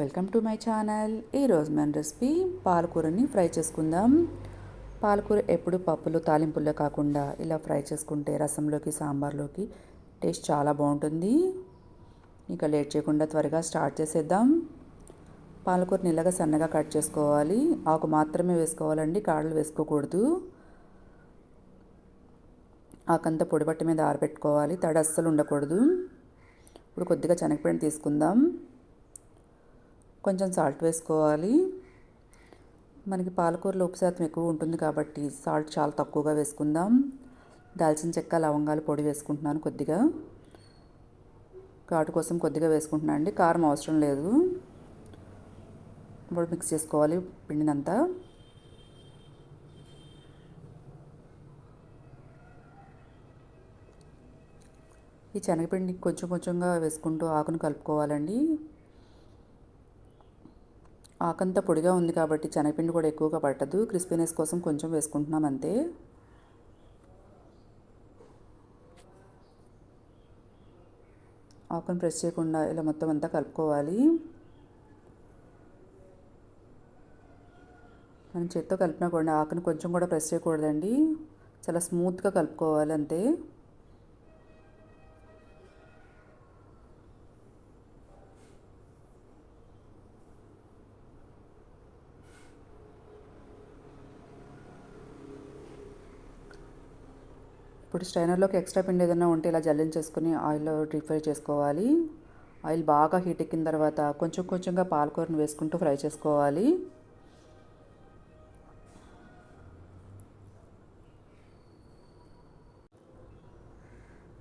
Welcome to my channel. ఈరోజు మన recipe పాలకూరని ఫ్రై చేసుకుందాం. పాలకూర ఎప్పుడు పప్పులు తాలింపుల్లో కాకుండా ఇలా ఫ్రై చేసుకుంటే రసంలోకి సాంబార్లోకి టేస్ట్ చాలా బాగుంటుంది. ఇంకా లేట్ చేయకుండా త్వరగా స్టార్ట్ చేసేద్దాం. పాలకూర నిల్లగా సన్నగా కట్ చేసుకోవాలి. ఆకు మాత్రమే వేసుకోవాలండి కాడలు వేసుకోకూడదు. ఆకంతా పొడిపట్టి మీద ఆరబెట్టుకోవాలి తడ అస్సలు ఉండకూడదు. ఇప్పుడు కొద్దిగా శనగపిండి తీసుకుందాం. కొంచెం సాల్ట్ వేసుకోవాలి. మనకి పాలకూరలో ఉప్పు శాతం ఎక్కువ ఉంటుంది కాబట్టి సాల్ట్ చాలా తక్కువగా వేసుకుందాం. దాల్చిన చెక్క లవంగాలు పొడి వేసుకుంటున్నాను కొద్దిగా. ఘాటు కోసం కొద్దిగా వేసుకుంటున్నాను అండి. కారం అవసరం లేదు. ఇప్పుడు మిక్స్ చేసుకోవాలి పిండినంతా. ఈ శనగపిండి కొంచెం కొంచెంగా వేసుకుంటూ ఆకును కలుపుకోవాలండి. ఆకంతా పొడిగా ఉంది కాబట్టి శనగపిండి కూడా ఎక్కువగా పట్టదు. క్రిస్పీనెస్ కోసం కొంచెం వేసుకుంటున్నాం అంతే. ఆకును ప్రెస్ చేయకుండా ఇలా మొత్తం అంతా కలుపుకోవాలి. మనం చేత్తో కలిపినా కూడా ఆకును కొంచెం కూడా ప్రెస్ చేయకూడదండి. చాలా స్మూత్గా కలుపుకోవాలి అంతే. ఇప్పుడు స్ట్రైనర్లోకి ఎక్స్ట్రా పిండి ఏదైనా ఉంటే ఇలా జల్లించేసుకుని ఆయిల్లో డీప్ ఫ్రై చేసుకోవాలి. ఆయిల్ బాగా హీట్ ఎక్కిన తర్వాత కొంచెం కొంచెంగా పాలకూరను వేసుకుంటూ ఫ్రై చేసుకోవాలి.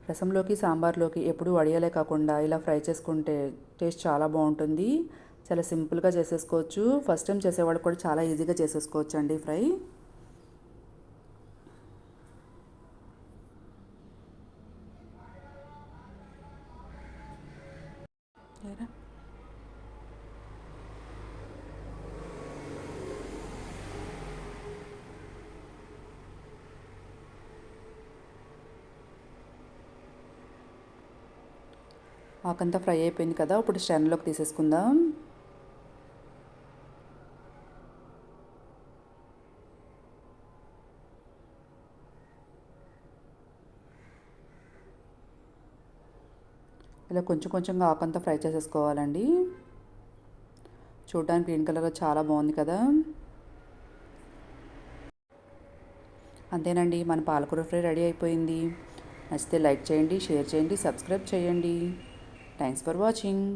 రసంలోకి సాంబార్లోకి ఎప్పుడు వడియాలే కాకుండా ఇలా ఫ్రై చేసుకుంటే టేస్ట్ చాలా బాగుంటుంది. చాలా సింపుల్గా చేసేసుకోవచ్చు. ఫస్ట్ టైం చేసేవాళ్ళు కూడా చాలా ఈజీగా చేసేసుకోవచ్చు అండి ఫ్రై. లేరా ఆకంతా ఫ్రై అయిపోయింది కదా ఇప్పుడు స్టాండ్లోకి తీసేసుకుందాం. ఇలా కొంచెం కొంచెంగా ఆకంతా ఫ్రై చేసేసుకోవాలండి. చూడడానికి గ్రీన్ కలర్ చాలా బాగుంది కదా. అంతేనండి మన పాలకూర ఫ్రై రెడీ అయిపోయింది. నచ్చితే లైక్ చేయండి షేర్ చేయండి సబ్స్క్రైబ్ చేయండి. Thanks for watching.